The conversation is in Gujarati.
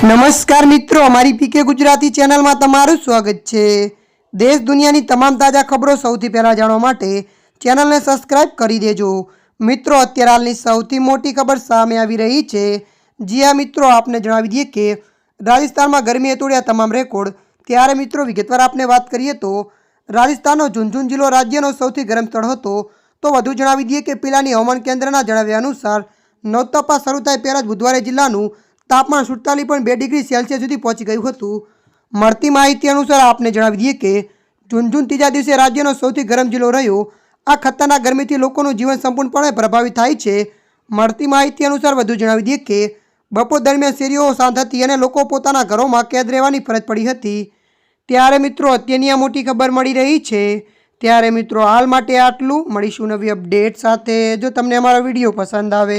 નમસ્કાર મિત્રો, અમારી પીકે ગુજરાતી ચેનલમાં તમારું સ્વાગત છે. દેશ દુનિયાની તમામ તાજા ખબરો સૌથી પહેલાં જાણવા માટે ચેનલને સબસ્ક્રાઇબ કરી દેજો. મિત્રો, અત્યારે હાલની સૌથી મોટી ખબર સામે આવી રહી છે. જી આ મિત્રો, આપને જણાવી દઈએ કે રાજસ્થાનમાં ગરમીએ તોડ્યા તમામ રેકોર્ડ. ત્યારે મિત્રો, વિગતવાર આપને વાત કરીએ તો, રાજસ્થાનનો ઝુંઝુન જિલ્લો રાજ્યનો સૌથી ગરમ સ્થળ હતો. તો વધુ જણાવી દઈએ કે, પીલાની હવામાન કેન્દ્રના જણાવ્યા અનુસાર નવતપા શરૂ થાય પહેલાં જ બુધવારે જિલ્લાનું તાપમાન સુડતાલીસ પોઈન્ટ બે ડિગ્રી સેલ્સિયસ સુધી પહોંચી ગયું હતું. મળતી માહિતી અનુસાર આપને જણાવી દઈએ કે જૂન ત્રીજા દિવસે રાજ્યનો સૌથી ગરમ જિલ્લો રહ્યો. આ ખતરનાક ગરમીથી લોકોનું જીવન સંપૂર્ણપણે પ્રભાવિત થાય છે. મળતી માહિતી અનુસાર વધુ જણાવી દઈએ કે બપોર દરમિયાન શેરીઓ શાંત હતી અને લોકો પોતાના ઘરોમાં કેદ રહેવાની ફરજ પડી હતી. ત્યારે મિત્રો, અત્યારની આ મોટી ખબર મળી રહી છે. ત્યારે મિત્રો, હાલ માટે આટલું. મળીશું નવી અપડેટ સાથે. જો તમને અમારો વીડિયો પસંદ આવે